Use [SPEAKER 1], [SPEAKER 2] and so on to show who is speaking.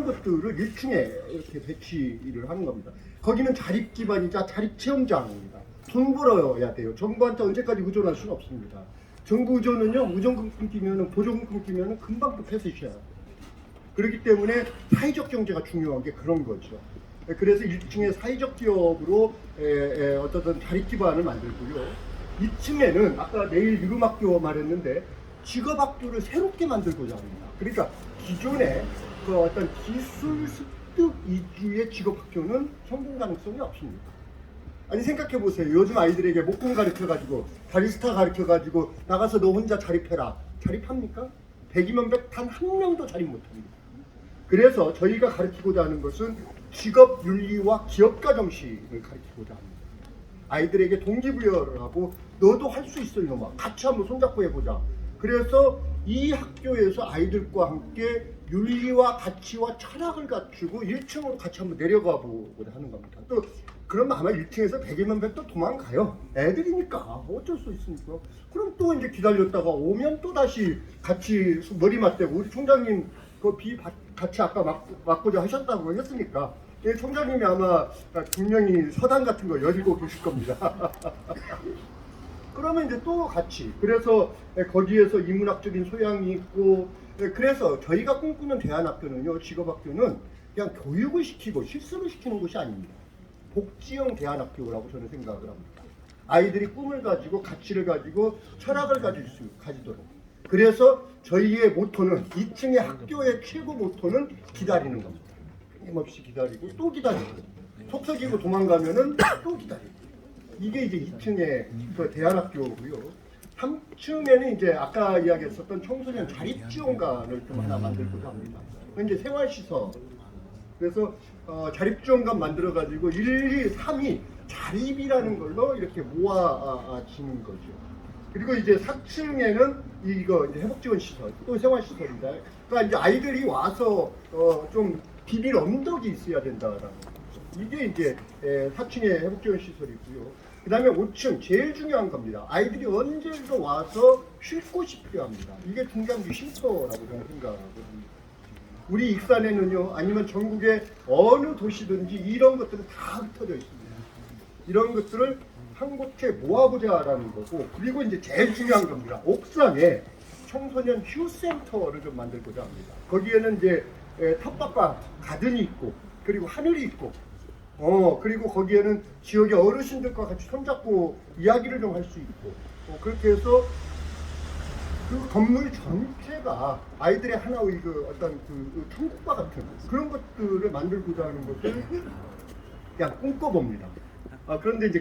[SPEAKER 1] 이런 것들을 1층에 이렇게 배치를 하는 겁니다. 거기는 자립 기반이자 자립 체험장입니다. 돈 벌어야 돼요. 정부한테 언제까지 의존할 수는 없습니다. 정부 의존은요, 무정금 끊기면은 보조금 끊기면은 금방 또 폐쇄시야. 그렇기 때문에 사회적 경제가 중요한 게 그런 거죠. 그래서 1층에 사회적 기업으로 어떤 자립 기반을 만들고요. 2층에는 아까 내일 유rum학교 말했는데 직업학교를 새롭게 만들고자 합니다. 그러니까 기존에 그 어떤 기술 습득 위주의 직업학교는 성공 가능성이 없습니다. 아니 생각해 보세요. 요즘 아이들에게 목공 가르쳐 가지고 바리스타 가르쳐 가지고 나가서 너 혼자 자립해라. 자립합니까? 100이면 100, 단한 명도 자립 못합니다. 그래서 저희가 가르치고자 하는 것은 직업 윤리와 기업가 정신을 가르치고자 합니다. 아이들에게 동기부여를 하고 너도 할 수 있어 이놈아 같이 한번 손잡고 해보자. 그래서 이 학교에서 아이들과 함께 윤리와 가치와 철학을 갖추고 1층으로 같이 한번 내려가 보고자 하는 겁니다. 또 그럼 아마 1층에서 100이면 100도 도망가요. 애들이니까 어쩔 수 있습니까? 그럼 또 이제 기다렸다가 오면 또 다시 같이 머리 맞대고 우리 총장님 그 비 같이 아까 막, 맞고자 하셨다고 했으니까 예, 총장님이 아마 분명히 서당 같은 거 열고 계실 겁니다. 그러면 이제 또 같이 그래서 예, 거기에서 인문학적인 소양이 있고 예, 그래서 저희가 꿈꾸는 대안학교는요 직업학교는 그냥 교육을 시키고 실습을 시키는 곳이 아닙니다. 복지형 대안학교라고 저는 생각을 합니다. 아이들이 꿈을 가지고 가치를 가지고 철학을 가질 수 가지도록. 그래서 저희의 모토는 2층의 학교의 최고 모토는 기다리는 겁니다. 끊임없이 기다리고 또 기다리고 속썩이고 도망가면은 또 기다리고 이게 이제 2층의 그 대안학교고요. 3층에는 이제 아까 이야기했었던 청소년 자립 지원관을 좀 하나 만들고자 합니다. 그 이제 생활시설. 그래서 어, 자립 지원관 만들어 가지고 1, 2, 3이 자립이라는 걸로 이렇게 모아지는 거죠. 그리고 이제 4층에는 이거 이제 회복 지원 시설, 또 생활 시설입니다. 그러니까 이제 아이들이 와서 어, 좀 비빌 언덕이 있어야 된다라는 거죠. 이게 이제 에, 4층의 회복 지원 시설이고요. 그 다음에 5층 제일 중요한 겁니다. 아이들이 언제든 와서 쉴 곳이 필요합니다. 이게 중장기 쉼터라고 저는 생각하거든요. 우리 익산에는요, 아니면 전국의 어느 도시든지 이런 것들은 다 흩어져 있습니다. 이런 것들을 한 곳에 모아보자라는 거고, 그리고 이제 제일 중요한 겁니다. 옥상에 청소년 휴센터를 좀 만들고자 합니다. 거기에는 이제 에, 텃밭과 가든이 있고, 그리고 하늘이 있고, 어 그리고 거기에는 지역의 어르신들과 같이 손잡고 이야기를 좀 할 수 있고, 어, 그렇게 해서 그 건물 전체가 아이들의 하나의 그 어떤 그, 그 천국과 같은 그런 것들을 만들고자 하는 것을 그냥 꿈꿔봅니다. 아, 그런데 이제